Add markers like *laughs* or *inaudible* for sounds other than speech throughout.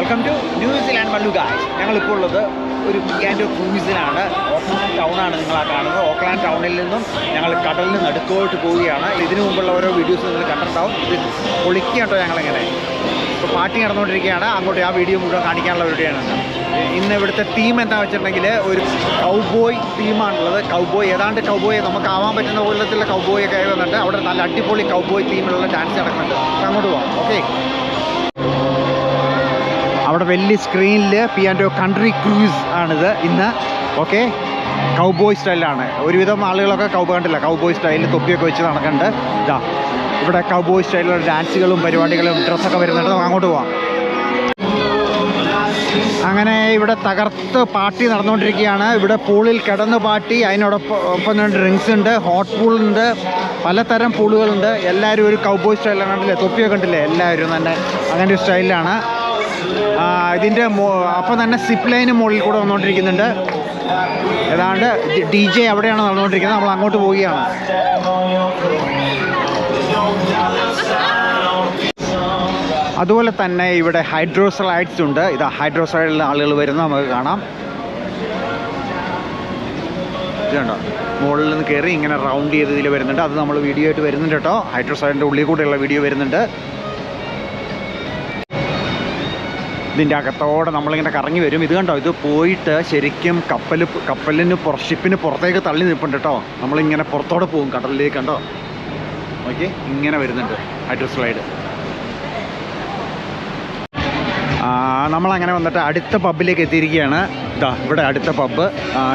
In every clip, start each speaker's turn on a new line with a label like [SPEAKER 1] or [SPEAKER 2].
[SPEAKER 1] Welcome to New Zealand Mallu guys ഞങ്ങളിപ്പോൾ ഉള്ളത് ഒരു പിയാൻഡോ ക്രൂസിലാണ് ഓക്ലാൻഡ് ടൗണാണ് നിങ്ങൾ ആ കാണുന്നത്. ഓക്ലാൻഡ് ടൗണിൽ നിന്നും ഞങ്ങൾ കടലിൽ നിന്ന് അടുത്തോട്ട് പോവുകയാണ്. ഇതിനു മുമ്പുള്ള ഓരോ വീഡിയോസ് നിങ്ങൾ കണ്ടിട്ടുണ്ടാവും. ഇത് പൊളിക്കുകട്ടോ ഞങ്ങളിങ്ങനെ. ഇപ്പോൾ പാർട്ടി നടന്നുകൊണ്ടിരിക്കുകയാണ്. അങ്ങോട്ട് ആ വീഡിയോ മുഴുവൻ കാണിക്കാനുള്ള വീഡിയോയാണ് ഇന്ന് ഇവിടുത്തെ തീം എന്താ വെച്ചിട്ടുണ്ടെങ്കിൽ ഒരു കൗബോയ് തീമാണുള്ളത് കൗബോയ് ഏതാണ്ട് കൗബോയ് നമുക്ക് ആവാൻ പറ്റുന്ന പോലത്തുള്ള കൗബോയ് ഒക്കെ ആയി വന്നിട്ട് അവിടെ നല്ല അടിപൊളി കൗബോയ് തീമിലുള്ള ഡാൻസ് നടക്കുന്നുണ്ട്. അങ്ങോട്ട് പോവാം. ഓക്കെ അവിടെ വലിയ സ്ക്രീനിൽ പിയാൻഡോ കൺട്രി ക്രൂസ് ആണിത് ഇന്ന്. ഓക്കെ കൗബോയ് സ്റ്റൈലാണ് ഒരുവിധം ആളുകളൊക്കെ കൗബ കണ്ടില്ല. കൗബോയ് സ്റ്റൈലിൽ തൊപ്പിയൊക്കെ വെച്ച് നടക്കുന്നുണ്ട് ഇതാ ഇവിടെ കൗബോയ് സ്റ്റൈലിലുള്ള ഡാൻസുകളും പരിപാടികളും ഡ്രസ്സൊക്കെ വരുന്നുണ്ട്. നമുക്ക് അങ്ങോട്ട് പോവാം. അങ്ങനെ ഇവിടെ തകർത്ത് പാർട്ടി നടന്നുകൊണ്ടിരിക്കുകയാണ്. ഇവിടെ പൂളിൽ കിടന്ന് പാർട്ടി. അതിനോടൊപ്പം ഒപ്പം ഡ്രിങ്ക്സ് ഉണ്ട്. ഹോട്ട് പൂളുണ്ട് പലതരം പൂളുകളുണ്ട് എല്ലാവരും ഒരു കൗബോയ് സ്റ്റൈലാണ് കണ്ടില്ലേ തൊപ്പിയൊക്കെ കണ്ടില്ലേ? എല്ലാവരും തന്നെ. അങ്ങനെ ഒരു സ്റ്റൈലിലാണ് ഇതിന്റെ അപ്പം തന്നെ സിപ്പ് ലൈന് മുകളിൽ കൂടെ വന്നുകൊണ്ടിരിക്കുന്നുണ്ട് ഏതാണ്ട് ഡി ജെ അവിടെയാണ് നടന്നുകൊണ്ടിരിക്കുന്നത്. നമ്മൾ അങ്ങോട്ട് പോവുകയാണ്. അതുപോലെ തന്നെ ഇവിടെ ഹൈഡ്രോസലൈറ്റ്സ് ഉണ്ട്. ഇത് ഹൈഡ്രോസലൈഡിൽ ആളുകൾ വരുന്നത് നമുക്ക് കാണാം. ഇതുണ്ടോ മുകളിൽ നിന്ന് കയറി ഇങ്ങനെ റൗണ്ട് ചെയ്ത് ഇതിൽ വരുന്നുണ്ട്. അത് നമ്മൾ വീഡിയോ ആയിട്ട് വരുന്നുണ്ട് കേട്ടോ. ഹൈഡ്രോസൈഡിന്റെ ഉള്ളിൽ കൂടെയുള്ള വീഡിയോ വരുന്നുണ്ട്. ഇതിന്റെ അകത്തോടെ നമ്മളിങ്ങനെ കറങ്ങി വരും. ഇത് കണ്ടോ? ഇത് പോയിട്ട് ശരിക്കും കപ്പൽ കപ്പലിന് ഷിപ്പിന് പുറത്തേക്ക് തള്ളി നിൽപ്പുണ്ട് കേട്ടോ. നമ്മളിങ്ങനെ പുറത്തോടെ പോകും കടലിലേക്ക് കണ്ടോ? ഓക്കെ ഇങ്ങനെ വരുന്നുണ്ട് ഹൈഡ്രോ സ്ലൈഡ് നമ്മളങ്ങനെ വന്നിട്ട് അടുത്ത പബ്ബിലേക്ക് എത്തിയിരിക്കുകയാണ്. ഇതാ ഇവിടെ അടുത്ത പബ്ബ്.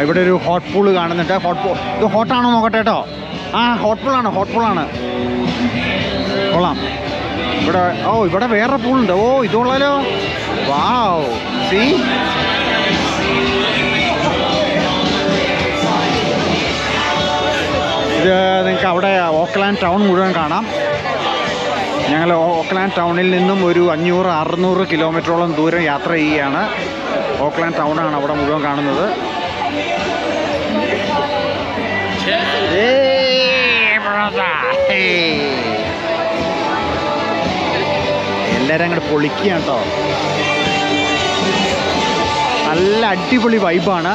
[SPEAKER 1] ഇവിടെ ഒരു ഹോട്ട് പൂൾ കാണുന്നുണ്ട്. ഹോട്ട് പൂൾ ഇത് ഹോട്ടാണോ നോക്കട്ടെ കേട്ടോ? ആ ഹോട്ട് പൂളാണ് ഹോട്ട് പൂളാണ് കൊള്ളാം. ഇവിടെ ഓ ഇവിടെ വേറെ പൂളുണ്ട്. ഓ ഇതുള്ളല്ലോ വാവ് സി ഇത് നിങ്ങൾക്ക് അവിടെ ഓക്ലാൻഡ് ടൗൺ മുഴുവൻ കാണാം. ഞങ്ങൾ ഓക്ലാൻഡ് ടൗണിൽ നിന്നും ഒരു അഞ്ഞൂറ് അറുന്നൂറ് കിലോമീറ്ററോളം ദൂരം യാത്ര ചെയ്യുകയാണ്. ഓക്ലാൻഡ് ടൗണാണ് അവിടെ മുഴുവൻ കാണുന്നത്. എല്ലാവരും അങ്ങോട്ട് പൊളിക്കുകയാണ് കേട്ടോ. നല്ല അടിപൊളി വൈബാണ്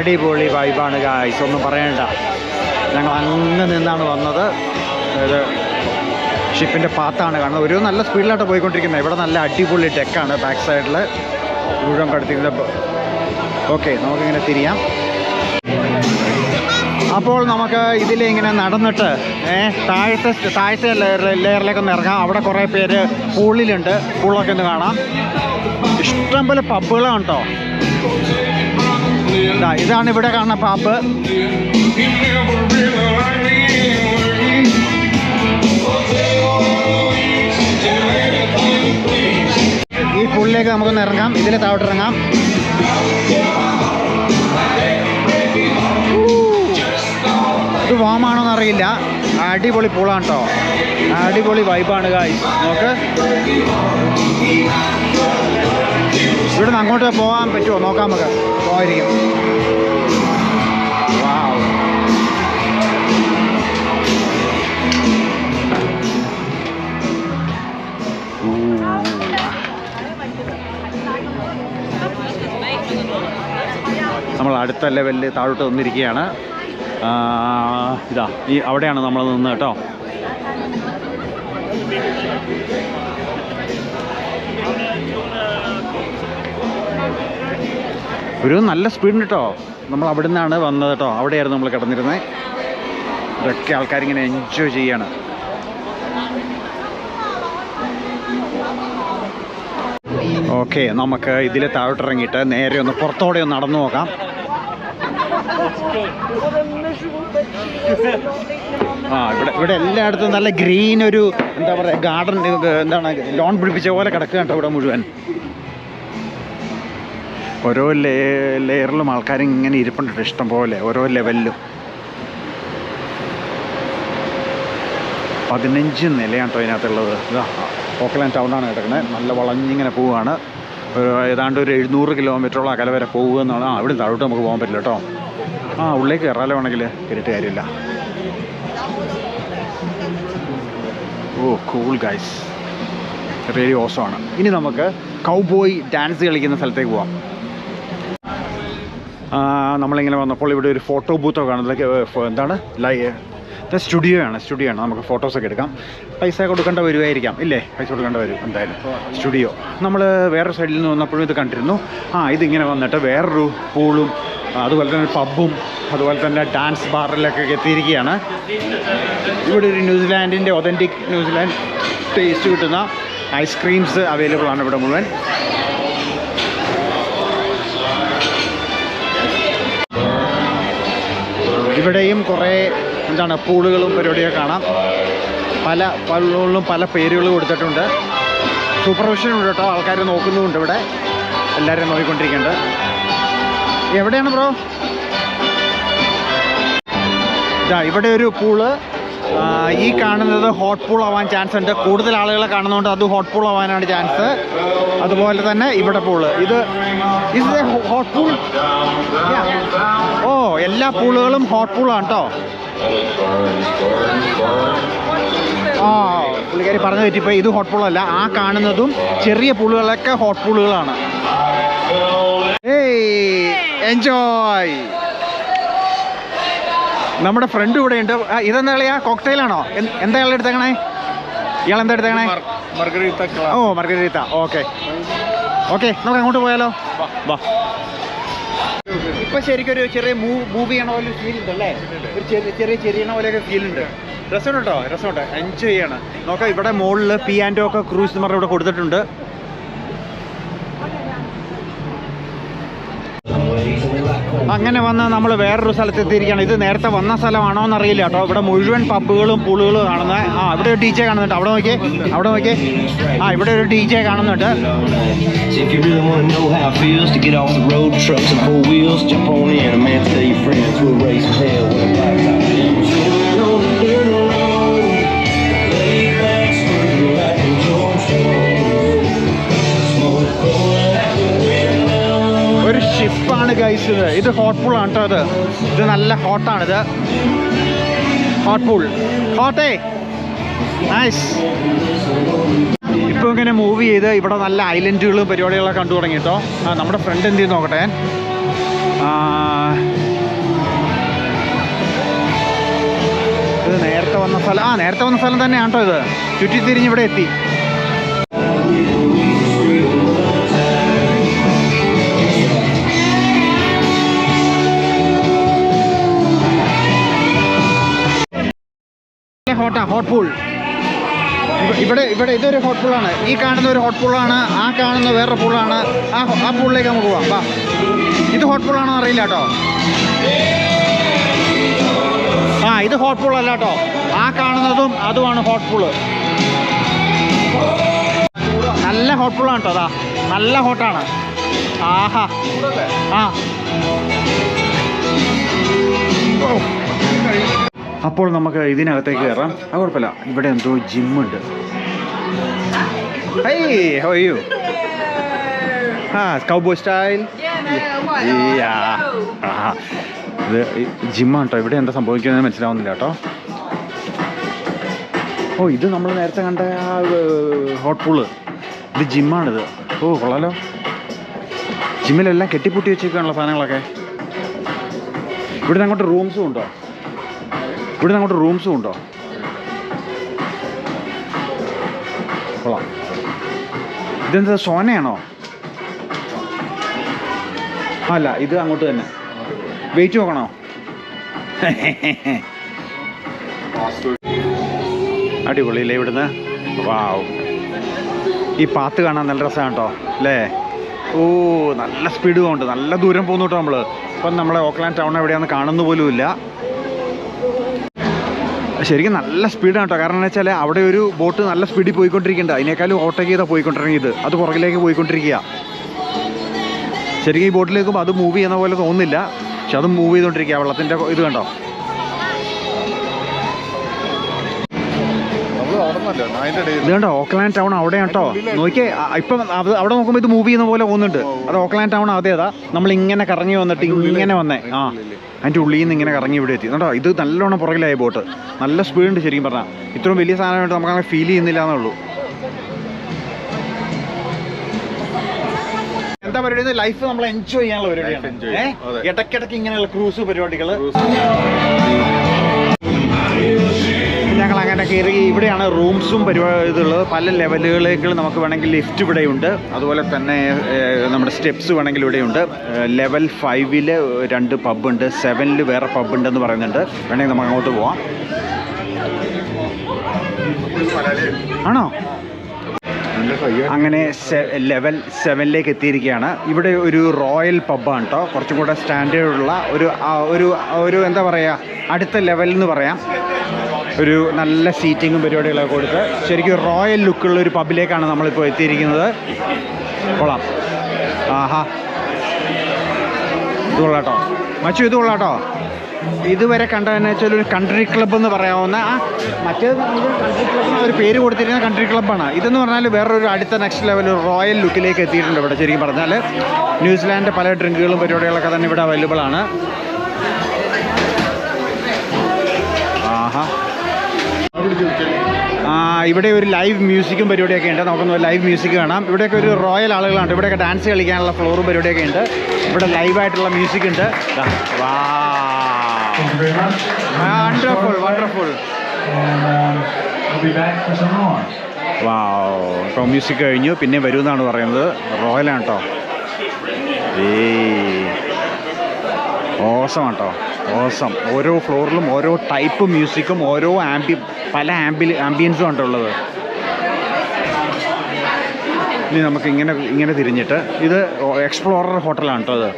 [SPEAKER 1] അടിപൊളി വൈബാണ് ഗായ്സ് ഒന്നും പറയണ്ട. ഞങ്ങൾ അങ്ങ് നിന്നാണ് വന്നത്. അതായത് ഷിപ്പിന്റെ പാത്താണ് കാണുന്നത്. ഒരു നല്ല സ്പീഡിലായിട്ട് പോയിക്കൊണ്ടിരിക്കുന്നത്. ഇവിടെ നല്ല അടിപൊളി ഡെക്കാണ് ബാക്ക് സൈഡിൽ മുഴുവൻ കടത്തിരുന്ന ഓക്കെ നമുക്കിങ്ങനെ തിരിയാം. അപ്പോൾ നമുക്ക് ഇതിലിങ്ങനെ നടന്നിട്ട് താഴത്തെ താഴത്തെ ലെയറിലേക്ക് ഒന്ന് ഇറങ്ങാം. അവിടെ കുറേ പേര് പൂളിലുണ്ട് പൂളൊക്കെ ഒന്ന് കാണാം. ഇഷ്ടംപോലെ പബ്ബുകളാണ് കേട്ടോ ഇതാണ് ഇവിടെ കാണുന്ന പാപ്പ് ഈ പുള്ളിലേക്ക് നമുക്കൊന്ന് ഇറങ്ങാം. ഇതിലെ താഴോട്ട് ഇറങ്ങാം. ഇത് വാമാണോന്ന് അറിയില്ല. അടിപൊളി പൂളാണ് കേട്ടോ അടിപൊളി വൈബാണ് കായ് നോക്ക്. ഇവിടെ നിന്ന് അങ്ങോട്ട് പോകാൻ പറ്റുമോ? നോക്കാം നമുക്ക്. പോകാതിരിക്കും നമ്മൾ അടുത്ത ലെവലിൽ താഴോട്ട് വന്നിരിക്കുകയാണ്. ഇതാ ഈ അവിടെയാണ് നമ്മൾ നിന്ന് കേട്ടോ. ഒരു നല്ല സ്പീഡ് കേട്ടോ നമ്മൾ അവിടെ നിന്നാണ് വന്നത് കേട്ടോ അവിടെയായിരുന്നു നമ്മൾ കിടന്നിരുന്നത് ഇതൊക്കെ ആൾക്കാരിങ്ങനെ എൻജോയ് ചെയ്യാണ്. ഓക്കെ നമുക്ക് ഇതിൽ താഴോട്ടിറങ്ങിയിട്ട് നേരെ ഒന്ന് പുറത്തോടെ ഒന്ന് നടന്നു നോക്കാം ആ ഇവിടെ ഇവിടെ എല്ലായിടത്തും നല്ല ഗ്രീൻ ഒരു എന്താ പറയുക ഗാർഡൻ എന്താണ് ലോൺ പിടിപ്പിച്ച പോലെ കിടക്കുക കേട്ടോ ഇവിടെ മുഴുവൻ. ഓരോ ലേ ലെയറിലും ആൾക്കാർ ഇങ്ങനെ ഇരിപ്പുണ്ട് ഇഷ്ടം പോലെ ഓരോ ലെവലിലും പതിനഞ്ച് നിലയാണ് കേട്ടോ ഇതിനകത്തുള്ളത്. ഇതാ ഓക്ലാൻഡ് ടൗണാണ് കിടക്കുന്നത് നല്ല വളഞ്ഞിങ്ങനെ പോവുകയാണ്. ഏതാണ്ട് ഒരു എഴുന്നൂറ് കിലോമീറ്ററോളം അകലെ വരെ പോകുക എന്നാണ് ആ ഇവിടെ താഴോട്ട് നമുക്ക് പോകാൻ പറ്റില്ല കേട്ടോ. ആ ഉള്ളിലേക്ക് കയറാലോ വേണമെങ്കിൽ കയറിയിട്ട് കാര്യമില്ല. ഓ കൂൾ ഗൈസ് റേഡിയോ ഓസമാണ് ഇനി നമുക്ക് കൗബോയ് ഡാൻസ് കളിക്കുന്ന സ്ഥലത്തേക്ക് പോവാം. നമ്മളിങ്ങനെ വന്നപ്പോൾ ഇവിടെ ഒരു ഫോട്ടോ ബൂത്തോ കാണുന്നത്. എന്താണ്? ലൈ സ്റ്റുഡിയോ ആണ് സ്റ്റുഡിയോ ആണ്. നമുക്ക് ഫോട്ടോസൊക്കെ എടുക്കാം. പൈസ കൊടുക്കേണ്ട വരുമായിരിക്കാം ഇല്ലേ? പൈസ കൊടുക്കേണ്ട വരും എന്തായാലും. സ്റ്റുഡിയോ നമ്മൾ വേറെ സൈഡിൽ നിന്ന് വന്നപ്പോഴും ഇത് കണ്ടിരുന്നു. ആ ഇതിങ്ങനെ വന്നിട്ട് വേറൊരു പൂളും അതുപോലെ തന്നെ പബ്ബും അതുപോലെ തന്നെ ഡാൻസ് ബാറിലൊക്കെ എത്തിയിരിക്കുകയാണ്. ഇവിടെ ഒരു ന്യൂസിലാൻഡിന്റെ ഒതന്റിക് ന്യൂസിലാൻഡ് ടേസ്റ്റ് കിട്ടുന്ന ഐസ്ക്രീംസ് അവൈലബിൾ ആണ് ഇവിടെ മുഴുവൻ. ഇവിടെയും കുറേ എന്താണ് പൂളുകളും പരിപാടിയൊക്കെ കാണാം. പല പലകളിലും പല പേരുകൾ കൊടുത്തിട്ടുണ്ട്. സൂപ്പർവിഷൻ ഉണ്ട് കേട്ടോ. ആൾക്കാർ നോക്കുന്നുമുണ്ട് ഇവിടെ. എല്ലാവരും നോക്കിക്കൊണ്ടിരിക്കുന്നുണ്ട്. എവിടെയാണ് ബ്രോ? ഇവിടെ ഒരു പൂൾ. ഈ കാണുന്നത് ഹോട്ട് പൂൾ ആവാൻ ചാൻസ് ഉണ്ട്. കൂടുതൽ ആളുകളെ കാണുന്നതുകൊണ്ട് അത് ഹോട്ട് പൂൾ ആവാനാണ് ചാൻസ്. അതുപോലെ തന്നെ ഇവിടെ പൂൾ. ഇത് ഇത് ഹോട്ട് പൂൾ ഓ എല്ലാ പൂളുകളും ഹോട്ട് പൂളാണ് കേട്ടോ ആ പുള്ളിക്കാരി പറഞ്ഞു പറ്റിപ്പോൾ ഇത് ഹോട്ട് അല്ല. ആ കാണുന്നതും ചെറിയ പൂളുകളൊക്കെ ഹോട്ട് പൂളുകളാണ് ഏയ് എൻജോയ് നമ്മുടെ ഫ്രണ്ട് ഇവിടെ ഉണ്ട്. ഇതെന്താ കളിയാ കോക്ടെയിലാണോ ആണോ? എന്താ ഇയാൾ എടുത്തേക്കണേ? ഇയാൾ എന്താ എടുത്തേക്കണേ? ഓ മർഗരീത്ത ഓക്കെ ഓക്കെ നമുക്ക് അങ്ങോട്ട് പോയാലോ? വാ ഇപ്പൊ ശരിക്കും ഒരു ചെറിയ മൂവ് ചെയ്യണ പോലെ ഫീൽ ഉണ്ട് അല്ലേ? ഒരു ചെറിയ ചെറിയ ചെറിയണ പോലെയൊക്കെ ഫീൽ ഉണ്ട്. രസമുണ്ട്? രസമുണ്ട്. എൻജോയ് ചെയ്യണം. നോക്കാം ഇവിടെ മുകളിൽ പി ആൻഡ് ഒക്കെ ക്രൂസ് എന്ന് പറഞ്ഞാൽ ഇവിടെ കൊടുത്തിട്ടുണ്ട്. അങ്ങനെ വന്ന് നമ്മൾ വേറൊരു സ്ഥലത്ത് എത്തിയിരിക്കുകയാണ്. ഇത് നേരത്തെ വന്ന സ്ഥലമാണോ എന്ന് അറിയില്ല കേട്ടോ. ഇവിടെ മുഴുവൻ പബ്ബുകളും പൂളുകളും കാണുന്നത്. ആ ഇവിടെ ഒരു ടീച്ചേ ജെ കാണുന്നുണ്ട്. അവിടെ നോക്കിയേ. അവിടെ നോക്കിയേ. ആ ഇവിടെ ഒരു ടീച്ചേ ജെ കാണുന്നുണ്ട്.
[SPEAKER 2] Man tell your friends we'll raise hell. with a blacktop
[SPEAKER 1] ഷിപ്പാണ് ഗൈസ് ഇത് ഇത് ഹോട്ട് ആണ് കേട്ടോ ഇത്. ഇത് നല്ല ഹോട്ടാണിത് ഹോട്ട് പൂൾ ഹോട്ടേ നൈസ് ഇങ്ങനെ മൂവ് ചെയ്ത് ഇവിടെ നല്ല ഐലൻഡുകളും പരിപാടികളൊക്കെ കണ്ടു തുടങ്ങി കേട്ടോ ആ, നമ്മുടെ ഫ്രണ്ട് എന്ത് ചെയ്ത് നോക്കട്ടെ. ഇത് നേരത്തെ വന്ന സ്ഥലം ആ നേരത്തെ വന്ന സ്ഥലം തന്നെയാണ് കേട്ടോ ഇത്. ചുറ്റിത്തിരിഞ്ഞ് ഇവിടെ എത്തി. ഹോട്ടാ ഹോട്ട് പൂൾ ഇവിടെ ഇവിടെ ഇതൊരു ഹോട്ട് പൂളാണ് ഈ കാണുന്ന ഒരു ഹോട്ട് പൂളാണ് ആ കാണുന്ന വേറെ പൂളാണ് ആ ആ പൂളിലേക്ക് നമുക്ക് പോവാം വാ. ഇത് ഹോട്ട് പൂളാണോ അറിയില്ല കേട്ടോ. ആ ഇത് ഹോട്ട് പൂൾ അല്ല കേട്ടോ. ആ കാണുന്നതും അതുമാണ് ഹോട്ട് പൂൾ നല്ല ഹോട്ട് പൂളാണ് കേട്ടോ അതാ നല്ല ഹോട്ടാണ് ആഹാ. ആ. ഓ. അപ്പോൾ നമുക്ക് ഇതിനകത്തേക്ക് കയറാം. അത് കുഴപ്പമില്ല. ഇവിടെ എന്തോ ജിമ്മുണ്ട്. ജിമ്മാട്ടോ ആ സ്റ്റൈൽ ഇവിടെ എന്താ സംഭവിക്കുന്നത് മനസ്സിലാവുന്നില്ല കേട്ടോ. ഓ ഇത് നമ്മൾ നേരത്തെ കണ്ട ഹോട്ട് പൂൾ. ഇത് ജിമ്മാണിത്. ഓ കൊള്ളാലോ. ജിമ്മിലെല്ലാം കെട്ടിപ്പൂട്ടി വെച്ചേക്കാണല്ലോ സാധനങ്ങളൊക്കെ. ഇവിടെ അങ്ങോട്ട് റൂംസും ഉണ്ടോ? ഇവിടുന്ന് അങ്ങോട്ട് റൂംസും ഉണ്ടോ? ഇതെന്താ സോനയാണോ? അല്ല ഇത് അങ്ങോട്ട് തന്നെ. വെയിറ്റ് നോക്കണോ? അടിപൊളിയില്ലേ ഇവിടുന്ന്? വാവ് ഈ പാത്ത് കാണാൻ നല്ല രസമാണ് കേട്ടോ അല്ലേ? ഓ നല്ല സ്പീഡ് ഉണ്ട് നല്ല ദൂരം പോകുന്നു കേട്ടോ നമ്മൾ ഇപ്പം നമ്മളെ ഓക്ലാൻഡ് ടൗൺ എവിടെയാണെന്ന് കാണുന്ന പോലുമില്ല. ശരിക്കും നല്ല സ്പീഡാണ് കേട്ടോ. കാരണം എന്താ വെച്ചാൽ അവിടെ ഒരു ബോട്ട് നല്ല സ്പീഡിൽ പോയിക്കൊണ്ടിരിക്കുന്നുണ്ട്. അതിനേക്കാളും ഓവർടേക്ക് ചെയ്താൽ പോയിക്കൊണ്ടിരിക്കുന്നത് അത് പുറകിലേക്ക് പോയിക്കൊണ്ടിരിക്കുക. ശരിക്കും ഈ ബോട്ടിലേക്ക് അത് മൂവ് ചെയ്യുന്ന പോലെ തോന്നുന്നില്ല. പക്ഷെ അത് മൂവ് ചെയ്തുകൊണ്ടിരിക്കുക വെള്ളത്തിന്റെ ഇത് കണ്ടോ?
[SPEAKER 3] നമ്മൾ
[SPEAKER 1] ഇത് കണ്ടോ ഓക്ലാൻഡ് ടൗൺ അവിടെ കേട്ടോ. നോക്കിയേ ഇപ്പം അവിടെ നോക്കുമ്പോൾ ഇത് മൂവ് ചെയ്യുന്ന പോലെ പോകുന്നുണ്ട്. അത് ഓക്ലാൻഡ് ടൗൺ അതേതാ നമ്മൾ ഇങ്ങനെ കറങ്ങി വന്നിട്ട് ഇങ്ങനെ വന്നേ. ആ. അതിന്റെ ഉള്ളിൽ നിന്ന് ഇങ്ങനെ കറങ്ങി ഇവിടെ എത്തി. കേട്ടോ ഇത് നല്ലോണം പുറകിലായി ബോട്ട്. നല്ല സ്പീഡുണ്ട് ശരിക്കും പറഞ്ഞാൽ ഇത്രയും വലിയ സാധനമായിട്ട് നമുക്ക് അങ്ങനെ ഫീൽ ചെയ്യുന്നില്ല എന്നുള്ളൂ എന്താ പരിപാടി? ലൈഫ് നമ്മൾ എൻജോയ് ചെയ്യാനുള്ള പരിപാടിയാണ്? ഇടയ്ക്കിടയ്ക്ക് ഇങ്ങനെയുള്ള ക്രൂസ് പരിപാടികൾ ഞങ്ങൾ അങ്ങനെ കയറി. ഇവിടെയാണ് റൂംസും പരിപാടി ഇതുള്ളത്. പല ലെവലുകളിലേക്ക് നമുക്ക് വേണമെങ്കിൽ ലിഫ്റ്റ് ഇവിടെയുണ്ട്. അതുപോലെ തന്നെ നമ്മുടെ സ്റ്റെപ്സ് വേണമെങ്കിൽ ഇവിടെയുണ്ട്. ലെവൽ ഫൈവിൽ രണ്ട് പബ്ബുണ്ട്. സെവനിൽ വേറെ പബ്ബുണ്ടെന്ന് പറയുന്നുണ്ട്. വേണമെങ്കിൽ നമുക്ക് അങ്ങോട്ട് പോവാം. ആണോ? അങ്ങനെ ലെവൽ സെവനിലേക്ക് എത്തിയിരിക്കുകയാണ്. ഇവിടെ ഒരു റോയൽ പബ്ബാണ് കേട്ടോ കുറച്ചും കൂടെ സ്റ്റാൻഡേർഡുള്ള ഒരു ഒരു ഒരു എന്താ പറയുക അടുത്ത ലെവൽ എന്ന് പറയാം. ഒരു നല്ല സീറ്റിങ്ങും പരിപാടികളൊക്കെ കൊടുത്ത് ശരിക്കും റോയൽ ലുക്കുള്ള ഒരു പബ്ബിലേക്കാണ് നമ്മളിപ്പോൾ എത്തിയിരിക്കുന്നത്. കൊള്ളാം. ആഹാ. ഇത് കൊള്ളാട്ടോ. മച്ചു ഇത് കൊള്ളാട്ടോ. ഇതുവരെ കണ്ടതെന്ന് വെച്ചാൽ ഒരു കൺട്രി ക്ലബ്ബ് എന്ന് പറയാവുന്ന ആ മറ്റേത് കൺട്രി ക്ലബ്ബിന് ഒരു പേര് കൊടുത്തിരിക്കുന്ന കൺട്രി ക്ലബ്ബാണ് ഇതെന്ന് പറഞ്ഞാൽ വേറൊരു അടുത്ത നെക്സ്റ്റ് ലെവൽ റോയൽ ലുക്കിലേക്ക് എത്തിയിട്ടുണ്ട് ഇവിടെ ശരിക്കും പറഞ്ഞാൽ. ന്യൂസിലാൻഡ് പല ഡ്രിങ്കുകളും പരിപാടികളൊക്കെ തന്നെ ഇവിടെ അവൈലബിൾ ആണ്. ആഹാ. ഇവിടെ ഒരു ലൈവ് മ്യൂസിക്കും പരിപാടിയൊക്കെ ഉണ്ട്. നമുക്കൊന്ന് ലൈവ് മ്യൂസിക് കാണാം. ഇവിടെയൊക്കെ ഒരു റോയൽ ആളുകളുണ്ട് ഇവിടെയൊക്കെ ഡാൻസ് കളിക്കാനുള്ള ഫ്ലോറും പരിപാടിയൊക്കെ ഉണ്ട്. ഇവിടെ ലൈവായിട്ടുള്ള മ്യൂസിക് ഉണ്ട്. വണ്ടർഫുൾ വണ്ടർഫുൾ വാ ഇപ്പോൾ മ്യൂസിക് കഴിഞ്ഞു. പിന്നെ വരുമെന്നാണ് പറയുന്നത്. റോയലാണ് കേട്ടോ ഏ ഓസമാണ് കേട്ടോ ഓസം ഓരോ ഫ്ലോറിലും ഓരോ ടൈപ്പ് മ്യൂസിക്കും ഓരോ ആംബി പല ആംബി ആംബിയൻസും ഉണ്ടുള്ളത് ഇനി നമുക്ക് ഇങ്ങനെ ഇങ്ങനെ തിരിഞ്ഞിട്ട് ഇത് എക്സ്പ്ലോറർ ഹോട്ടലാണ് കേട്ടോ ഇത്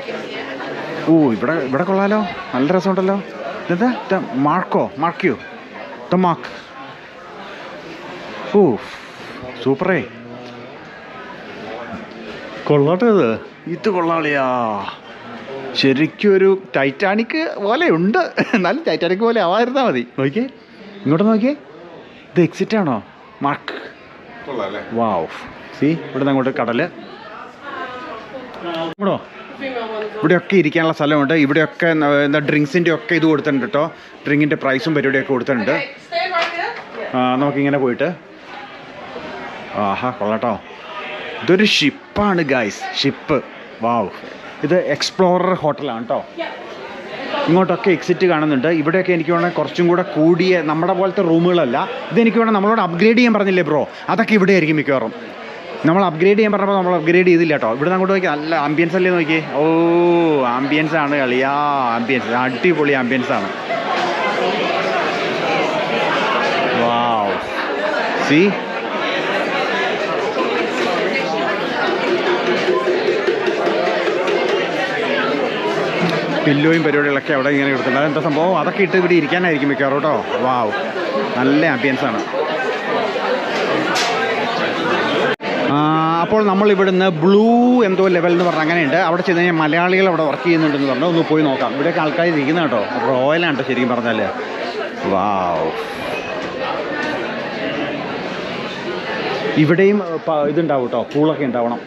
[SPEAKER 1] ഓ ഇവിടെ ഇവിടെ കൊള്ളാലോ. നല്ല രസമുണ്ടല്ലോ. ഇതെന്താ? ഇത് മാർക്കോ മാർക്കിയോ ദ മാർക്ക് ഓ സൂപ്പറേ കൊള്ളാട്ടോ ഇത്. ഇത് കൊള്ളാളിയാ. ശരിക്കും ഒരു ടൈറ്റാനിക് പോലെ ഉണ്ട് എന്നാലും ടൈറ്റാനിക് പോലെ ആവാതിരുന്നാൽ മതി. നോക്കിയേ. ഇങ്ങോട്ട് നോക്കിയേ. ഇത് എക്സിറ്റ് ആണോ? മാർക്ക് വാവ് സി ഇവിടെ നിന്ന് അങ്ങോട്ട് കടൽ. ഇവിടോ? ഇവിടെയൊക്കെ ഇരിക്കാനുള്ള സ്ഥലമുണ്ട്. ഇവിടെയൊക്കെ എന്താ ഡ്രിങ്ക്സിന്റെ ഒക്കെ ഇത് കൊടുത്തിട്ടുണ്ട് കേട്ടോ ഡ്രിങ്കിന്റെ പ്രൈസും പരിപാടിയൊക്കെ കൊടുത്തിട്ടുണ്ട്. ആ, നമുക്കിങ്ങനെ പോയിട്ട്. ആഹാ കൊള്ളാട്ടോ ഇതൊരു ഷിപ്പാണ് ഗായ്സ് ഷിപ്പ് വാവ് ഇത് എക്സ്പ്ലോറർ ഹോട്ടലാണ് കേട്ടോ ഇങ്ങോട്ടൊക്കെ എക്സിറ്റ് കാണുന്നുണ്ട്. ഇവിടെയൊക്കെ എനിക്ക് വേണമെങ്കിൽ കുറച്ചും കൂടെ കൂടിയ നമ്മുടെ പോലത്തെ റൂമുകളല്ല. ഇതെനിക്ക് വേണം നമ്മളോട് അപ്ഗ്രേഡ് ചെയ്യാൻ പറഞ്ഞില്ലേ ബ്രോ അതൊക്കെ ഇവിടെ ആയിരിക്കും മിക്കവാറും. നമ്മൾ അപ്ഗ്രേഡ് ചെയ്യാൻ പറഞ്ഞപ്പോൾ നമ്മൾ അപ്ഗ്രേഡ് ചെയ്തില്ല കേട്ടോ ഇവിടെ അങ്ങോട്ട് നോക്കി നല്ല ആംബിയൻസ് അല്ലേ നോക്കി? ഓ ആംബിയൻസ് ആണ് കളിയാ ആംബിയൻസ് അടിപൊളി ആംബിയൻസ് ആണ്. വാവ് സി പില്ലോയും പരിപാടികളൊക്കെ അവിടെ ഇങ്ങനെ കൊടുത്തിട്ടുണ്ട്. അതെന്താ സംഭവം? അതൊക്കെ ഇട്ട് ഇവിടെ ഇരിക്കാനായിരിക്കും മിക്കവാറും കേട്ടോ. വാവ്. നല്ല ആംബിയൻസാണ് അപ്പോൾ നമ്മൾ ഇവിടുന്ന് ബ്ലൂ എന്തോ ലെവൽ എന്ന് പറഞ്ഞാൽ അങ്ങനെയുണ്ട്. അവിടെ ചെന്ന് കഴിഞ്ഞാൽ മലയാളികൾ അവിടെ വർക്ക് ചെയ്യുന്നുണ്ടെന്ന് പറഞ്ഞു ഒന്ന് പോയി നോക്കാം. ഇവിടെയൊക്കെ ആൾക്കാർ ഇരിക്കുന്ന കേട്ടോ. റോയലാണ് കേട്ടോ ശരിക്കും പറഞ്ഞാൽ വാവ്. ഇവിടെയും ഇതുണ്ടാവും കേട്ടോ. പൂളൊക്കെ ഉണ്ടാവണം.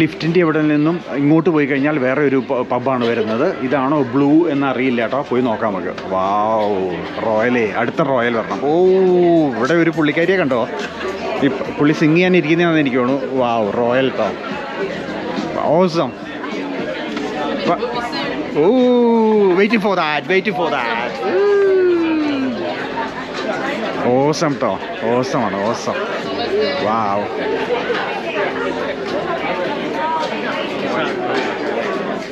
[SPEAKER 1] ലിഫ്റ്റിന്റെ ഇവിടെ നിന്നും ഇങ്ങോട്ട് പോയി കഴിഞ്ഞാൽ വേറെ ഒരു പബ്ബാണ് വരുന്നത്. ഇതാണോ ബ്ലൂ എന്നറിയില്ല കേട്ടോ. പോയി നോക്കാം നമുക്ക്. വാവ് റോയലേ. അടുത്ത റോയൽ വരണം. ഓ ഇവിടെ ഒരു പുള്ളിക്കാരിയെ കണ്ടോ? പുള്ളി സിങ് ചെയ്യാൻ ഇരിക്കുന്നതാണെന്ന് എനിക്ക് തോന്നുന്നു. വാവ് റോയൽ കേട്ടോ. Awesome oh waiting for that waiting for that awesome കേട്ടോ. ഓസമാണ് ഓസം വാവ്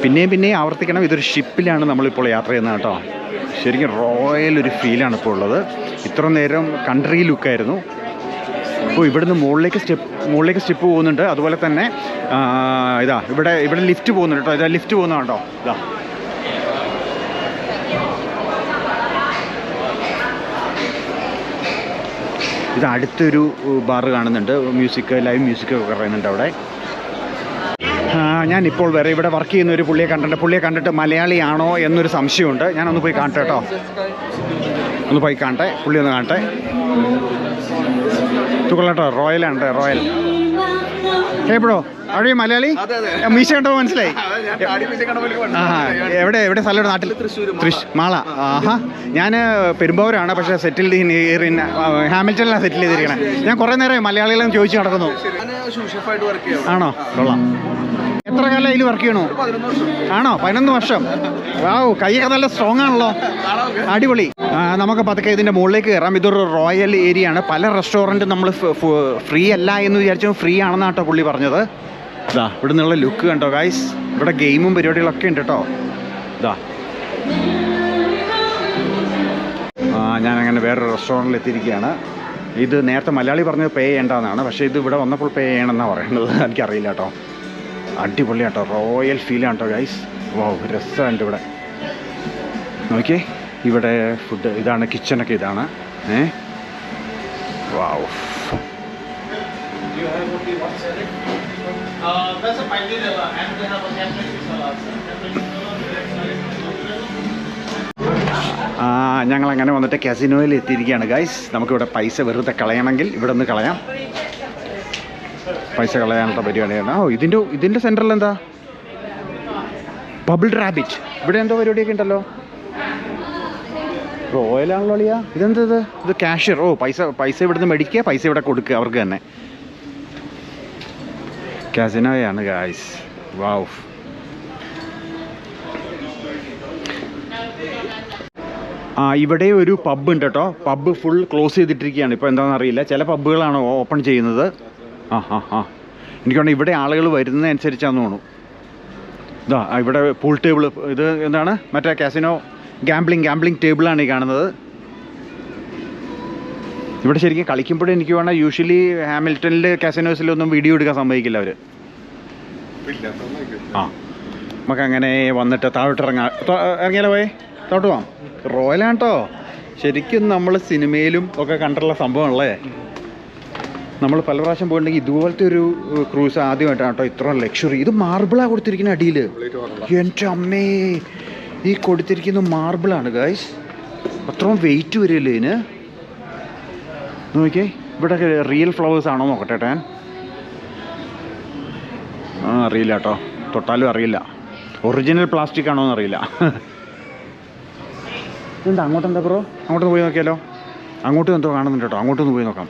[SPEAKER 1] പിന്നെയും പിന്നെയും ആവർത്തിക്കണം. ഇതൊരു ഷിപ്പിലാണ് നമ്മളിപ്പോൾ യാത്ര ചെയ്യുന്നത് കേട്ടോ. ശരിക്കും റോയൽ ഒരു ഫീലാണ് ഇപ്പോൾ ഉള്ളത്. ഇത്ര നേരം കൺട്രി ലുക്കായിരുന്നു അപ്പോൾ ഇവിടുന്ന് മുകളിലേക്ക് സ്റ്റെപ്പ് മുകളിലേക്ക് സ്റ്റെപ്പ് പോകുന്നുണ്ട്. അതുപോലെ തന്നെ ഇതാ ഇവിടെ ഇവിടെ ലിഫ്റ്റ് പോകുന്നുണ്ട് കേട്ടോ. ഇതാ ലിഫ്റ്റ് പോകുന്ന കേട്ടോ ഇതാ. ഇത് അടുത്തൊരു ബാർ കാണുന്നുണ്ട്. മ്യൂസിക് ലൈവ് മ്യൂസിക് ഒക്കെ പറയുന്നുണ്ട് അവിടെ. ഞാനിപ്പോൾ വരെ ഇവിടെ വർക്ക് ചെയ്യുന്ന ഒരു പുള്ളിയെ കണ്ടിട്ട് പുള്ളിയെ കണ്ടിട്ട് മലയാളിയാണോ എന്നൊരു സംശയമുണ്ട്. ഞാനൊന്ന് പോയി കാണട്ടെ കേട്ടോ. ഒന്ന് പോയി കാണട്ടെ. പുള്ളി ഒന്ന് കാണട്ടെ. തുകളട്ടോ റോയലാണ് റോയൽ എപ്പോഴോ അവിടെ മലയാളി. മീശ കണ്ടോ മനസ്സിലായി. എവിടെ എവിടെ സ്ഥലം നാട്ടിൽ?
[SPEAKER 3] തൃശ്ശൂർ മാള.
[SPEAKER 1] തൃശ് മാള. ആഹാ. ഞാൻ പെരുമ്പാവൂരാണ് പക്ഷെ സെറ്റിൽ ഇൻ ഹാമിൽട്ടണിലാണ് സെറ്റിൽ ചെയ്തിരിക്കണേ. ഞാൻ കുറേ നേരം മലയാളികളും ചോദിച്ചു നടക്കുന്നു. ആണോ? കൊള്ളാം. എത്ര കാലം അതിൽ വർക്ക് ചെയ്യണോ? ആണോ? പതിനൊന്ന് വർഷം. വാവ് കൈയൊക്കെ നല്ല സ്ട്രോങ് ആണല്ലോ. അടിപൊളി. നമുക്ക് പതുക്കെ ഇതിന്റെ മുകളിലേക്ക് കയറാം. ഇതൊരു റോയൽ ഏരിയ ആണ്. പല റെസ്റ്റോറന്റ് നമ്മൾ ഫ്രീ അല്ല എന്ന് വിചാരിച്ചു ഫ്രീ ആണെന്നാട്ടോ പുള്ളി പറഞ്ഞത്. ഇതാ ഇവിടെ നിന്നുള്ള ലുക്ക് കണ്ടോ ഗൈസ് ഇവിടെ ഗെയിമും പരിപാടികളൊക്കെ ഉണ്ട് കേട്ടോ. ഇതാ ആ ഞാൻ അങ്ങനെ വേറെ റെസ്റ്റോറന്റിൽ എത്തിയിരിക്കുകയാണ്. ഇത് നേരത്തെ മലയാളി പറഞ്ഞത് പേ ചെയ്യേണ്ടതെന്നാണ്. പക്ഷേ ഇത് ഇവിടെ വന്നപ്പോൾ പേ ചെയ്യണമെന്നാണ് പറയുന്നത്. *laughs* എനിക്കറിയില്ല കേട്ടോ. അടിപൊളി കേട്ടോ റോയൽ ഫീലാണ് കേട്ടോ ഗൈസ്? ഓ രസമുണ്ട് ഇവിടെ. നോക്കിയേ ഇവിടെ ഫുഡ് ഇതാണ് കിച്ചണൊക്കെ ഇതാണ്. ഏ? ആ ഞങ്ങൾ അങ്ങനെ വന്നിട്ട് കാസിനോയിൽ എത്തിയിരിക്കുകയാണ് ഗൈസ്. നമുക്കിവിടെ പൈസ വെറുതെ കളയണമെങ്കിൽ ഇവിടെ നിന്ന് കളയാം. പൈസ കളയാനുള്ള പരിപാടിയാണ് ഓ ഇതിന്റെ ഇതിന്റെ സെന്ററിൽ എന്താ? ബബിൾ റാബിറ്റ് ഇവിടെ എന്തോ പരിപാടിയൊക്കെ ഉണ്ടല്ലോ. റോയലാണല്ലോ അളിയാ. ഇതെന്താ ഇത്? ഇത് ക്യാഷ്യർ ഓ പൈസ പൈസ ഇവിടുന്ന് മേടിക്കുക പൈസ ഇവിടെ കൊടുക്കുക അവർക്ക് തന്നെ. കാസിനോയാണ് ഗായ്സ് വാവ് ആ ഇവിടെ ഒരു പബ് ഉണ്ട് കേട്ടോ. പബ്ബ് ഫുൾ ക്ലോസ് ചെയ്തിട്ടിരിക്കുകയാണ്. ഇപ്പോൾ എന്താണെന്ന് അറിയില്ല. ചില പബ്ബുകളാണ് ഓപ്പൺ ചെയ്യുന്നത്. ആ എനിക്ക് എനിക്കുണ്ട് ഇവിടെ ആളുകൾ വരുന്നതനുസരിച്ചാന്ന് തോന്നുന്നു. ഇതാ ഇവിടെ പൂൾ ടേബിൾ ഇത് എന്താണ്? മറ്റേ കാസിനോ ഗാംബ്ലിംഗ് ഗാംബ്ലിംഗ് ടേബിളാണ് ഈ കാണുന്നത്. ഇവിടെ ശരിക്കും കളിക്കുമ്പോഴും എനിക്ക് വേണം യൂഷ്വലി ഹാമിൽട്ടണിൽ കാസിനോസിലൊന്നും വീഡിയോ എടുക്കാൻ സമ്മതിക്കില്ല അവർ ആ. നമുക്ക് അങ്ങനെ വന്നിട്ട് താഴോട്ട് ഇറങ്ങാം ഇറങ്ങിയാലോ പോയേ? താഴോട്ട് പോവാം. റോയലാണ്? കേട്ടോ ശരിക്കും നമ്മൾ സിനിമയിലും ഒക്കെ കണ്ടിട്ടുള്ള സംഭവമല്ലേ നമ്മൾ പല പ്രാവശ്യം പോയിട്ടുണ്ടെങ്കിൽ ഇതുപോലത്തെ ഒരു ക്രൂസ് ആദ്യമായിട്ടാണ് കേട്ടോ ഇത്ര ലക്ഷറി ഇത് മാർബിളാണ് കൊടുത്തിരിക്കുന്ന അടിയിൽ. എന്റെ അമ്മേ ഈ കൊടുത്തിരിക്കുന്ന മാർബിളാണ് ഗായ്സ് അത്രയും വെയിറ്റ് വരില്ലേ ഇതിന്? നോക്കിയേ ഇവിടെ റിയൽ ഫ്ലവേഴ്സ് ആണോ നോക്കട്ടെ ട്ടാൻ ആ അറിയില്ല കേട്ടോ. തൊട്ടാലും അറിയില്ല. ഒറിജിനൽ പ്ലാസ്റ്റിക് ആണോ എന്ന് അറിയില്ല. *laughs* എന്താ അങ്ങോട്ട് എന്താ ബ്രോ അങ്ങോട്ടൊന്ന് പോയി നോക്കിയാലോ? അങ്ങോട്ടും എന്തോ കാണുന്നുണ്ട് കേട്ടോ. അങ്ങോട്ടൊന്ന് പോയി നോക്കാം.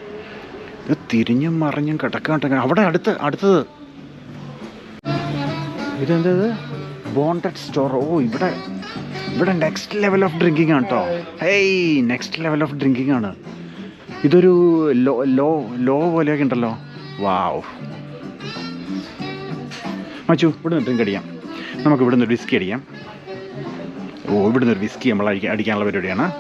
[SPEAKER 1] ഇത് തിരിഞ്ഞും മറിഞ്ഞും കിടക്കാട്ടെ അവിടെ അടുത്ത് അടുത്തത്. ഇതെന്തത്? ബോണ്ടഡ് സ്റ്റോർ ഓ ഇവിടെ ഇവിടെ നെക്സ്റ്റ് ലെവൽ ഓഫ് ഡ്രിങ്കിങ് ആണ് കേട്ടോ hey next level of drinking ആണ്. ഇതൊരു ലോ ലോ ലോ പോലെയൊക്കെ ഉണ്ടല്ലോ. വാവ്. മച്ചു ഇവിടെ നിന്ന് ഡ്രിങ്ക് അടിക്കാം. നമുക്ക് ഇവിടെ നിന്ന് വിസ്കി അടിക്കാം. ഓ ഇവിടെ ഒരു വിസ്കി നമ്മൾ അടിക്കാനുള്ള പരിപാടിയാണ്.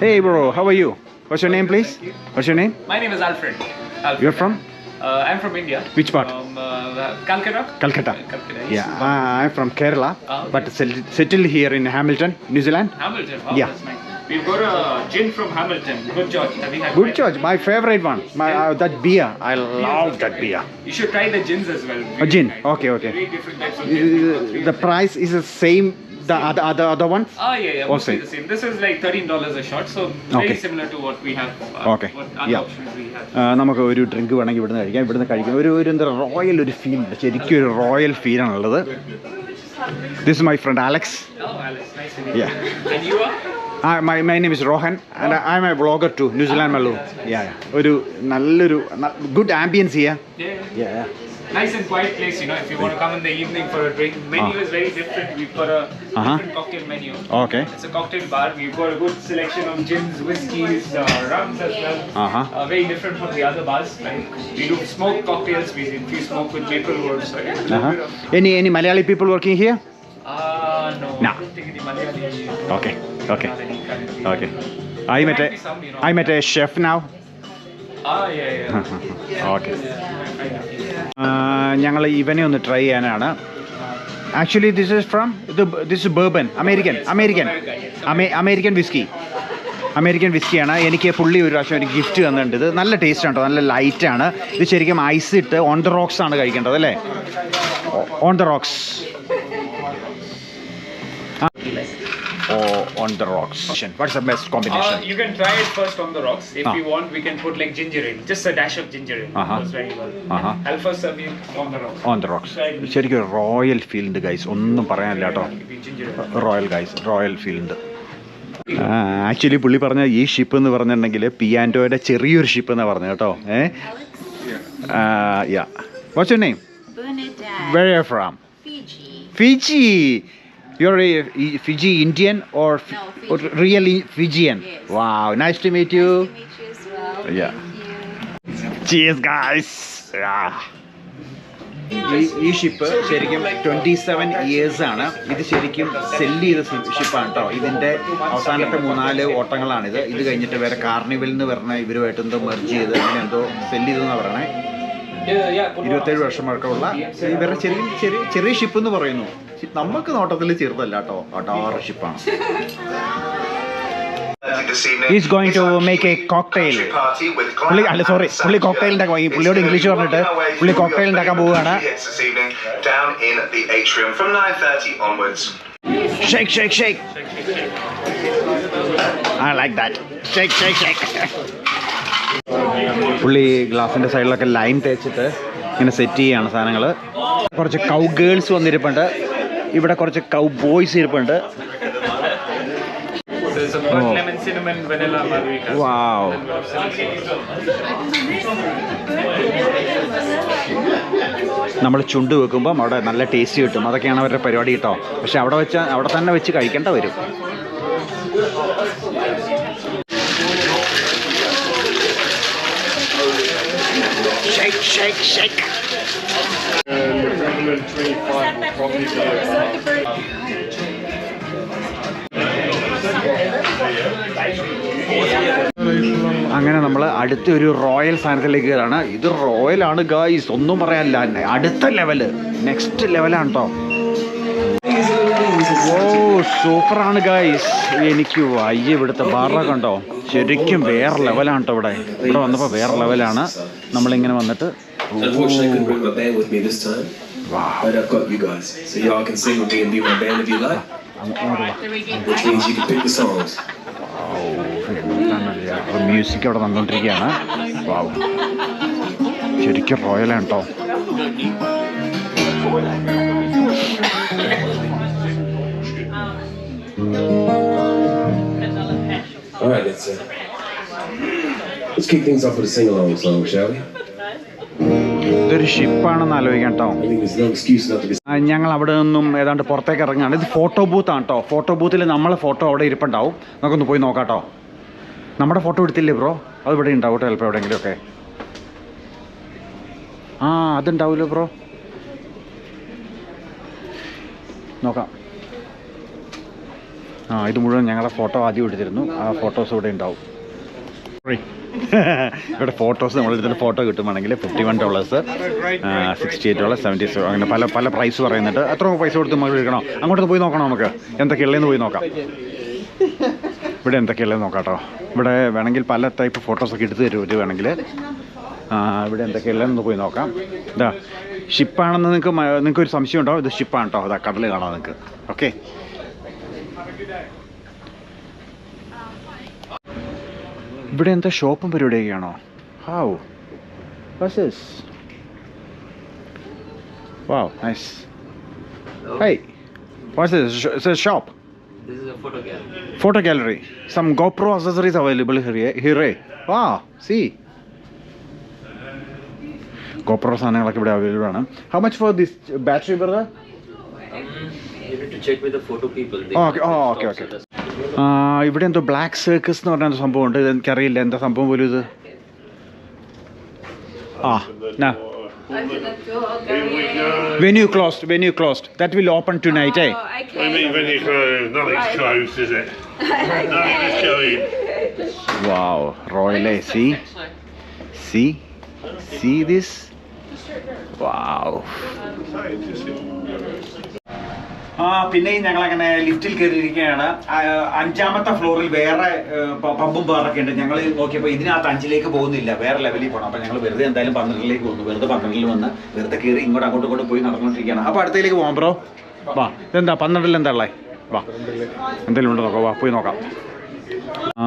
[SPEAKER 1] Hey bro how are What's your name, please? You. What's your name?
[SPEAKER 4] My name is Alfred. Alfred.
[SPEAKER 1] You're from?
[SPEAKER 4] Uh, I'm from India.
[SPEAKER 1] Which part?
[SPEAKER 4] From uh, Calcutta.
[SPEAKER 1] Calcutta.
[SPEAKER 4] Calcutta
[SPEAKER 1] yeah, uh, I'm from Kerala,
[SPEAKER 4] ah, okay.
[SPEAKER 1] but settled here in Hamilton, New Zealand.
[SPEAKER 4] Hamilton. Wow,
[SPEAKER 1] yeah.
[SPEAKER 4] Nice. We've got a gin from Hamilton, Good George. Have you had
[SPEAKER 1] Good George, my favorite one. My uh, that beer, I love that beer.
[SPEAKER 4] You should try the gins as well.
[SPEAKER 1] A gin, okay, okay. The price is the same The other other other one.
[SPEAKER 4] Oh yeah, yeah.
[SPEAKER 1] we'll
[SPEAKER 4] Mostly
[SPEAKER 1] same.
[SPEAKER 4] the same. This is like thirteen dollars a shot, so very
[SPEAKER 1] Okay.
[SPEAKER 4] similar to what we have. Uh,
[SPEAKER 1] Okay.
[SPEAKER 4] What other
[SPEAKER 1] Yeah.
[SPEAKER 4] options we have.
[SPEAKER 1] നമുക്ക് ഒരു drink വേണമെങ്കിൽ ഇവിടുന്ന് കഴിക്കാം ഇവിടുന്ന് കഴിക്കാം ഒരു ഒരു എന്താ റോയൽ ഒരു ഫീൽ ഉണ്ട് ശരിക്കും ഒരു royal ഫീലാണുള്ളത് this my friend Alex
[SPEAKER 4] Oh, Alice, nice to meet
[SPEAKER 1] Yeah.
[SPEAKER 4] you. And are?
[SPEAKER 1] Is Rohan and I am a vlogger to New Zealand Mallu yeah ഒരു നല്ലൊരു ഗുഡ് ആംബിയൻസ് ചെയ്യാം
[SPEAKER 4] Yeah.
[SPEAKER 1] Yeah
[SPEAKER 4] nice and quiet place, you know, if you want to come in the evening for a drink. Menu
[SPEAKER 1] ah.
[SPEAKER 4] is very different. We've got a
[SPEAKER 1] uh -huh.
[SPEAKER 4] different cocktail menu.
[SPEAKER 1] Oh, okay.
[SPEAKER 4] It's a cocktail bar. We've got a good selection of gins, whiskies, uh, rums as well.
[SPEAKER 1] Uh -huh.
[SPEAKER 4] Uh, very different from the other bars. Like we do smoke cocktails. We infuse smoke with maple wood. So yeah, uh -huh.
[SPEAKER 1] Any any Malayali people working here?
[SPEAKER 4] Uh, no.
[SPEAKER 1] No.
[SPEAKER 4] Nah.
[SPEAKER 1] Okay. Okay. Okay. I'm
[SPEAKER 4] at
[SPEAKER 1] a I'm at a chef now.
[SPEAKER 4] Ah, yeah, yeah. *laughs* okay.
[SPEAKER 1] ഞങ്ങൾ ഇവനെ ഒന്ന് try ചെയ്യാനാണ്. Actually this is from ഇത് this bourbon American American American whisky American വിസ്കിയാണ് എനിക്ക് പുള്ളി ഒരു പ്രാവശ്യം ഒരു ഗിഫ്റ്റ് തന്നിട്ടുണ്ട്. ഇത് നല്ല ടേസ്റ്റ് ആണ് നല്ല ലൈറ്റ് ആണ്. ഇത് ശരിക്കും ഐസ് ഇട്ട് ഓൺ ദ റോക്സ് ആണ് കഴിക്കേണ്ടത് അല്ലേ? On the rocks oh on the rocks. What's the best combination?
[SPEAKER 4] Uh, you can try it first on the rocks. If
[SPEAKER 1] Ah.
[SPEAKER 4] you want, we can put like ginger ale, just a dash of ginger ale.
[SPEAKER 1] Uh-huh.
[SPEAKER 4] Goes very well.
[SPEAKER 1] Uh-huh.
[SPEAKER 4] I'll first serve you on the rocks.
[SPEAKER 1] On the rocks. ശരിക്കും royal field guys ഒന്നും പറയാനില്ല കേട്ടോ. Royal guys royal field actually പുള്ളി പറഞ്ഞ ഈ ship എന്ന് പറഞ്ഞിട്ടുണ്ടെങ്കിൽ പിയാന്റോയുടെ ചെറിയൊരു ഷിപ്പ് എന്നാണ് പറഞ്ഞത് കേട്ടോ ഏ yeah what's
[SPEAKER 5] your
[SPEAKER 1] name are from
[SPEAKER 5] Fiji.
[SPEAKER 1] Fiji you a Fiji Indian or,
[SPEAKER 5] No, Fiji.
[SPEAKER 1] really Fijian?
[SPEAKER 5] Yes.
[SPEAKER 1] Wow, nice to meet you.
[SPEAKER 5] Nice to meet you as well.
[SPEAKER 1] Yeah.
[SPEAKER 5] Thank you.
[SPEAKER 1] Cheers, guys. Yeah. ഈ ship ശരിക്കും twenty seven years ആണ് ഇത് ശരിക്കും cell ചെയ്ത ഷിപ്പാണ് കേട്ടോ ഇതിന്റെ അവസാനത്തെ മൂന്നാൽ ഓട്ടങ്ങളാണിത് ഇത് കഴിഞ്ഞിട്ട് വേറെ കാർണിവൽ എന്ന് പറഞ്ഞ ഇവരുമായിട്ട് എന്തോ മെർജ് ചെയ്ത് അങ്ങനെ എന്തോ സെല്ല് ചെയ്തെന്നാണ് പറയണേ ഇരുപത്തേഴ് വർഷമൊക്കെയുള്ള ഇവരുടെ ചെറിയ ചെറിയ ചെറിയ ഷിപ്പ് എന്ന് പറയുന്നു. നമുക്ക് നോട്ടത്തിൽ ചെറുതല്ല കേട്ടോ. അടാറ് ഷിപ്പാണ് He's going to make a cocktail. പുള്ളി അല്ല സോറി പുള്ളി കോക്ടെയിൽ ഉണ്ടാക്കാൻ ഈ പുള്ളിയോട് ഇംഗ്ലീഷ് പറഞ്ഞിട്ട് പുള്ളി കോക്ടെയിൽ ഉണ്ടാക്കാൻ പോവുകയാണ്.
[SPEAKER 6] This evening down in the atrium from 9:30 onwards.
[SPEAKER 1] Shake shake shake I like that shake shake shake പുള്ളി ഗ്ലാസിന്റെ സൈഡിലൊക്കെ ലൈൻ തേച്ചിട്ട് ഇങ്ങനെ സെറ്റ് ചെയ്യുകയാണ് സാധനങ്ങൾ കുറച്ച് കൗ ഗേൾസ് വന്നിരിപ്പുണ്ട്. ഇവിടെ കുറച്ച് കൗ ബോയ്സ് ഇരിപ്പുണ്ട്. Oh. വാവ് നമ്മൾ ചുണ്ട് വെക്കുമ്പം അവിടെ നല്ല ടേസ്റ്റ് കിട്ടും. അതൊക്കെയാണ് അവരുടെ പരിപാടി കേട്ടോ. പക്ഷെ അവിടെ വെച്ച് അവിടെ തന്നെ വെച്ച് കഴിക്കേണ്ട വരും. Shake, shake, shake. അങ്ങനെ നമ്മൾ അടുത്ത ഒരു റോയൽ സാധനത്തിലേക്ക് കയറാണ്. ഇത് റോയലാണ് ഗായ്സ് ഒന്നും പറയാനില്ല. അടുത്ത ലെവൽ നെക്സ്റ്റ് ലെവലാണ് കേട്ടോ സൂപ്പറാണ് ഗായ്സ് എനിക്ക് വയ്യ ഇവിടുത്തെ ബാറ കണ്ടോ? ശരിക്കും വേറെ ലെവലാണ് കേട്ടോ ഇവിടെ. ഇവിടെ വന്നപ്പോൾ വേറെ ലെവലാണ് നമ്മളിങ്ങനെ വന്നിട്ട് മ്യൂസിക് അവിടെ വന്നുകൊണ്ടിരിക്കുകയാണ് ശരിക്കും റോയലാണ് with
[SPEAKER 7] All right, let's uh, let's kick things off with a sing-along song, shall we?
[SPEAKER 1] ഇതൊരു ഷിപ്പാണെന്ന് ആലോചിക്കാം കേട്ടോ ഞങ്ങൾ അവിടെ നിന്നും ഏതാണ്ട് പുറത്തേക്ക് ഇറങ്ങുകയാണ്. ഇത് ഫോട്ടോ ബൂത്താണ് കേട്ടോ ഫോട്ടോ ബൂത്തിൽ നമ്മളെ ഫോട്ടോ അവിടെ ഇരിപ്പുണ്ടാവും. നമുക്കൊന്ന് പോയി നോക്കാം കേട്ടോ നമ്മുടെ ഫോട്ടോ എടുത്തില്ലേ ബ്രോ അത് ഇവിടെ ഉണ്ടാവും കേട്ടോ ചിലപ്പോൾ എവിടെയെങ്കിലുമൊക്കെ ആ അതുണ്ടാവില്ലോ ബ്രോ നോക്കാം. ആ ഇത് മുഴുവൻ ഞങ്ങളുടെ ഫോട്ടോ ആദ്യം എടുത്തിരുന്നു. ആ ഫോട്ടോസ് ഇവിടെ ഉണ്ടാവും. *laughs* ഇവിടെ ഫോട്ടോസ് നമ്മൾ എടുത്തിട്ട് ഫോട്ടോ കിട്ടുവാണെങ്കിൽ fifty one dollars sixty eight dollars seventy അങ്ങനെ പല പല പ്രൈസ് പറയുന്നുണ്ട്. എത്ര പൈസ കൊടുത്ത് നമുക്ക് എടുക്കണോ? അങ്ങോട്ട് പോയി നോക്കണം നമുക്ക്? എന്തൊക്കെയുള്ളതെന്ന് പോയി നോക്കാം. ഇവിടെ എന്തൊക്കെയുള്ളതെന്ന് നോക്കാം കേട്ടോ ഇവിടെ വേണമെങ്കിൽ പല ടൈപ്പ് ഫോട്ടോസൊക്കെ എടുത്ത് തരും ഒരു വേണമെങ്കിൽ. ഇവിടെ എന്തൊക്കെയുള്ളതെന്ന് പോയി നോക്കാം. ഇതാ ഷിപ്പാണെന്ന് നിങ്ങൾക്ക് നിങ്ങൾക്ക് ഒരു സംശയം ഉണ്ടോ ഇത് ഷിപ്പാണ് കേട്ടോ അതാ കടൽ കാണാം നിങ്ങൾക്ക്. ഓക്കെ ഇവിടെ എന്താ ഷോപ്പും പരിപാടിയൊക്കെയാണോ have buses wow nice hi what's this it's a shop
[SPEAKER 8] This is a photo gallery.
[SPEAKER 1] photo gallery. Some GoPro accessories available here. Here, eh? Wow, see. GoPro സാധനങ്ങളൊക്കെ ഇവിടെ അവൈലബിൾ ആണ് how much for this battery brother
[SPEAKER 8] You need to check with the photo people. They
[SPEAKER 1] Okay, oh, okay, okay. ഇവിടെ എന്തോ black circus എന്ന് പറഞ്ഞ സംഭവമുണ്ട് സംഭവം ഉണ്ട് ഇത് എനിക്കറിയില്ല എന്താ സംഭവം പോലും ഇത് ആ നാ venue closed venue closed that will open tonight uh
[SPEAKER 9] I mean, when you close, nothing's closed, is it? *laughs* Nothing is going.
[SPEAKER 1] Wow, Royal See? See? See this? Wow. ആ പിന്നെയും ഞങ്ങൾ അങ്ങനെ ലിഫ്റ്റിൽ കയറിയിരിക്കുകയാണ്. അഞ്ചാമത്തെ ഫ്ലോറിൽ വേറെ പമ്പും പാറൊക്കെ ബാറൊക്കെ ഉണ്ട്. ഞങ്ങൾ നോക്കിയപ്പോൾ ഇതിനകത്ത് അഞ്ചിലേക്ക് പോകുന്നില്ല. വേറെ ലെവലിൽ പോകണം അപ്പോൾ ഞങ്ങൾ വെറുതെ എന്തായാലും പന്ത്രണ്ടിലേക്ക് പോകുന്നു. വെറുതെ പന്ത്രണ്ടിൽ വന്ന് വെറുതെ കയറി ഇങ്ങോട്ട് അങ്ങോട്ട് ഇങ്ങോട്ട് പോയി നടന്നുകൊണ്ടിരിക്കുകയാണ്. അപ്പോൾ അടുത്തേക്ക് പോകാം ബ്രോ. വാ ഇതെന്താ? പന്ത്രണ്ടിൽ എന്താ ഉള്ളത് വാ. എന്തെങ്കിലും ഉണ്ടോ നോക്കാം. വാ പോയി നോക്കാം. ആ,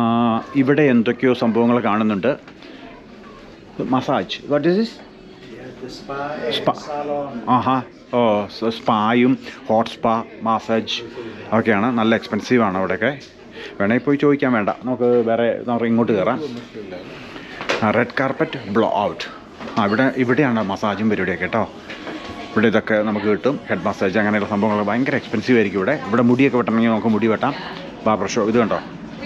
[SPEAKER 1] ഇവിടെ എന്തൊക്കെയോ സംഭവങ്ങൾ കാണുന്നുണ്ട്. Massage. What is is spa ആഹാ. സ്പായും ഹോട്ട് സ്പാ മസാജ് ഒക്കെയാണ്. നല്ല എക്സ്പെൻസീവ് ആണ് അവിടെയൊക്കെ. വേണമെങ്കിൽ പോയി ചോദിക്കാൻ വേണ്ട. നമുക്ക് വേറെ നമുക്ക് ഇങ്ങോട്ട് കയറാം റെഡ് കാർപ്പറ്റ് ബ്ലോ ഔട്ട് അവിടെ ഇവിടെ ഇവിടെയാണ് മസാജും പരിപാടിയൊക്കെ കേട്ടോ. ഇവിടെ ഇതൊക്കെ നമുക്ക് കിട്ടും. ഹെഡ് മസാജ് അങ്ങനെയുള്ള സംഭവങ്ങൾ ഭയങ്കര എക്സ്പെൻസീവ് ആയിരിക്കും ഇവിടെ. ഇവിടെ മുടിയൊക്കെ വെട്ടണമെങ്കിൽ നമുക്ക് മുടി വെട്ടാം. ബാർബർ ഷോപ്പ് ഇത് കണ്ടോ?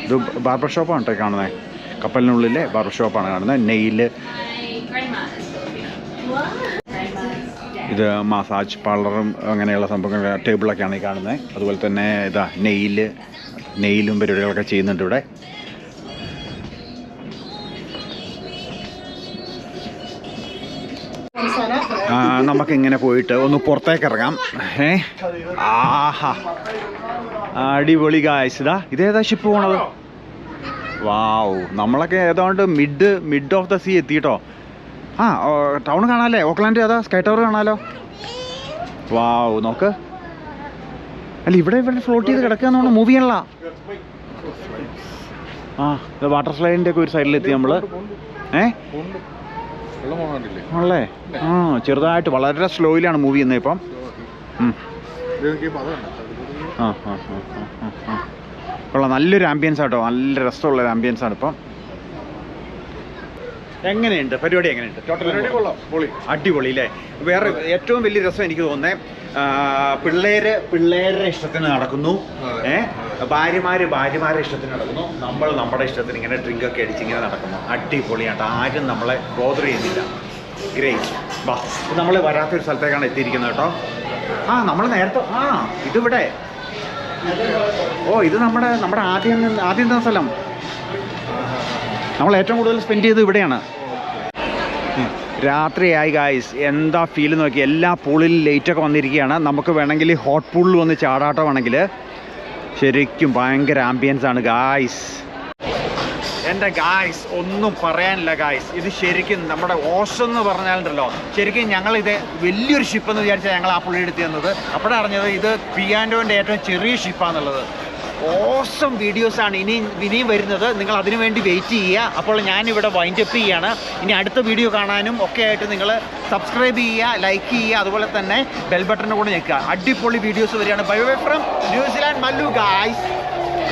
[SPEAKER 1] ഇത് ബാർബർ ഷോപ്പാണ് കേട്ടോ കാണുന്നത്? കപ്പലിനുള്ളിലെ ബാർബർ ഷോപ്പാണ് കാണുന്നത്. നെയിൽ ഇത് മസാജ് പാർലറും അങ്ങനെയുള്ള സംഭവങ്ങൾ ടേബിളൊക്കെയാണ് ഈ കാണുന്നത്. അതുപോലെ തന്നെ ഇതാ നെയിൽ നെയിലും പരിപാടികളൊക്കെ ചെയ്യുന്നുണ്ട് ഇവിടെ. നമുക്കിങ്ങനെ പോയിട്ട് ഒന്ന് പുറത്തേക്ക് ഇറങ്ങാം. ഏ? ആഹാ. അടിപൊളി ഇതാ ഇതേതാ ഷിപ്പ് പോണത്? വാവ് നമ്മളൊക്കെ ഏതാണ്ട് mid mid of the sea എത്തിയിട്ടോ. ആ ടൗൺ കാണാല്ലേ? ഓക്ലാൻഡ് അതാ സ്കൈ ടവർ കാണാലോ? വാവ് നോക്ക്. അല്ല ഇവിടെ ഇവിടെ ഫ്ലോട്ട് ചെയ്ത് കിടക്കാന്ന് മൂവ് ചെയ്യണല്ല ആ വാട്ടർ സ്ലൈഡിന്റെ ഒക്കെ ഒരു സൈഡിലെത്തി നമ്മൾ ഏ? ആ ചെറുതായിട്ട് വളരെ സ്ലോയിലാണ് മൂവ് ചെയ്യുന്നത് ഇപ്പം. ആ. കൊള്ളാം. നല്ലൊരു ആംബിയൻസ് ആട്ടോ. നല്ല രസമുള്ള ഒരു ആംബിയൻസ് ആണ് ഇപ്പം. എങ്ങനെയുണ്ട്? പരിപാടി എങ്ങനെയുണ്ട്? ടോട്ടൽ
[SPEAKER 3] കൊള്ളാം.
[SPEAKER 1] അടിപൊളി അല്ലേ വേറെ ഏറ്റവും വലിയ രസം എനിക്ക് തോന്നുന്നത് പിള്ളേര് പിള്ളേരുടെ ഇഷ്ടത്തിന് നടക്കുന്നു. ഭാര്യമാര് ഭാര്യമാരുടെ ഇഷ്ടത്തിന് നടക്കുന്നു. നമ്മൾ നമ്മുടെ ഇഷ്ടത്തിന് ഇങ്ങനെ ഡ്രിങ്ക് ഒക്കെ അടിച്ച് ഇങ്ങനെ നടക്കുന്നു. അടിപൊളിയായിട്ട് ആരും നമ്മളെ ബോധർ ചെയ്യുന്നില്ല. ഗ്രേറ്റ് വാ നമ്മൾ വരാത്തൊരു സ്ഥലത്തേക്കാണ് എത്തിയിരിക്കുന്നത് കേട്ടോ. ആ നമ്മൾ നേരത്തെ ആ ഇതിവിടെ. ഓ ഇത് നമ്മുടെ നമ്മുടെ ആദ്യം ആദ്യം സ്ഥലം. നമ്മൾ ഏറ്റവും കൂടുതൽ സ്പെൻഡ് ചെയ്തത് ഇവിടെയാണ്. രാത്രിയായി ഗായ്സ് എന്താ ഫീൽ നോക്കി എല്ലാ പൂളിലും ലൈറ്റൊക്കെ വന്നിരിക്കുകയാണ്. നമുക്ക് വേണമെങ്കിൽ ഹോട്ട് പൂളിൽ വന്ന് ചാടാട്ടോ വേണമെങ്കിൽ. ശരിക്കും ഭയങ്കര ആംബിയൻസ് ആണ് ഗായ്സ് എന്റെ ഗായ്സ് ഒന്നും പറയാനില്ല ഗായ്സ് ഇത് ശരിക്കും നമ്മുടെ ഓഷം എന്ന് പറഞ്ഞാലുണ്ടല്ലോ. ശരിക്കും ഞങ്ങൾ ഇത് വലിയൊരു ഷിപ്പ് എന്ന് വിചാരിച്ചാൽ ഞങ്ങൾ ആ പുള്ളി എടുത്തു തന്നത് അപ്പോഴാണ് അറിഞ്ഞത് ഇത് പിയാൻഡോന്റെ ഏറ്റവും ചെറിയ ഷിപ്പാന്നുള്ളത് ഓസം വീഡിയോസാണ് ഇനി ഇനിയും വരുന്നത്. നിങ്ങൾ അതിനു വേണ്ടി വെയിറ്റ് ചെയ്യുക. അപ്പോൾ ഞാനിവിടെ വൈൻഡപ്പ് ചെയ്യുകയാണ് ഇനി അടുത്ത വീഡിയോ കാണാനും ഒക്കെ ആയിട്ട് നിങ്ങൾ സബ്സ്ക്രൈബ് ചെയ്യുക ലൈക്ക് ചെയ്യുക അതുപോലെ തന്നെ ബെൽ കൂടെ ഞെക്കുക. അടിപൊളി വീഡിയോസ് വരികയാണ്. From New Zealand Mallu guys